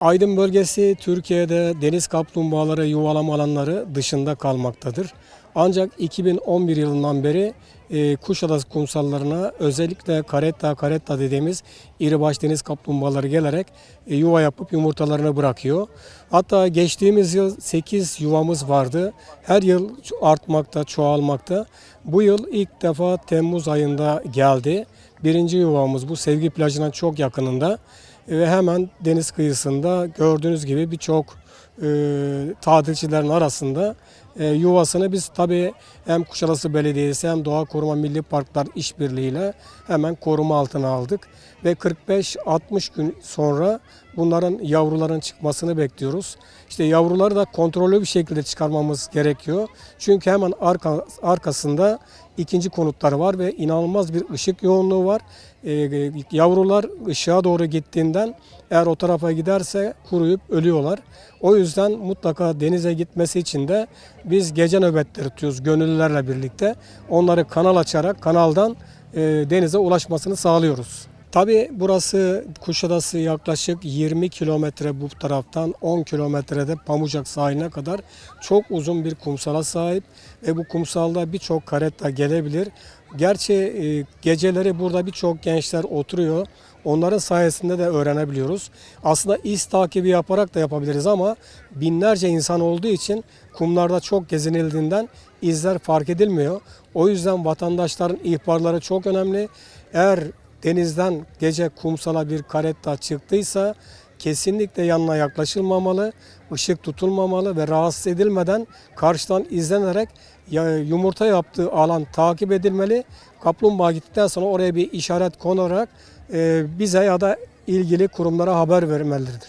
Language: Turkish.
Aydın bölgesi Türkiye'de deniz kaplumbağaları yuvalama alanları dışında kalmaktadır. Ancak 2011 yılından beri e, Kuşadası kumsallarına özellikle karetta karetta dediğimiz iribaş deniz kaplumbağaları gelerek e, yuva yapıp yumurtalarını bırakıyor. Hatta geçtiğimiz yıl 8 yuvamız vardı. Her yıl artmakta, çoğalmakta. Bu yıl ilk defa Temmuz ayında geldi. Birinci yuvamız bu sevgi plajının çok yakınında ve hemen deniz kıyısında gördüğünüz gibi birçok e, tatilcilerin arasında e, yuvasını biz tabii hem Kuşadası Belediyesi hem Doğa Koruma Milli Parklar işbirliğiyle hemen koruma altına aldık ve 45-60 gün sonra bunların yavruların çıkmasını bekliyoruz. İşte yavruları da kontrollü bir şekilde çıkarmamız gerekiyor. Çünkü hemen arka, arkasında ikinci konutları var ve inanılmaz bir ışık yoğunluğu var. Ee, yavrular ışığa doğru gittiğinden eğer o tarafa giderse kuruyup ölüyorlar. O yüzden mutlaka denize gitmesi için de biz gece nöbetleri tutuyoruz gönüllülerle birlikte. Onları kanal açarak kanaldan e, denize ulaşmasını sağlıyoruz. Tabi burası Kuşadası yaklaşık 20 kilometre bu taraftan 10 kilometrede Pamucak sahiline kadar çok uzun bir kumsala sahip ve bu kumsalda birçok karetta gelebilir. Gerçi e, geceleri burada birçok gençler oturuyor. Onların sayesinde de öğrenebiliyoruz. Aslında iz takibi yaparak da yapabiliriz ama binlerce insan olduğu için kumlarda çok gezinildiğinden izler fark edilmiyor. O yüzden vatandaşların ihbarları çok önemli. Eğer denizden gece kumsala bir karetta çıktıysa kesinlikle yanına yaklaşılmamalı, ışık tutulmamalı ve rahatsız edilmeden karşıdan izlenerek yumurta yaptığı alan takip edilmeli. Kaplumbağa gittikten sonra oraya bir işaret konarak e, bize ya da ilgili kurumlara haber vermelidir.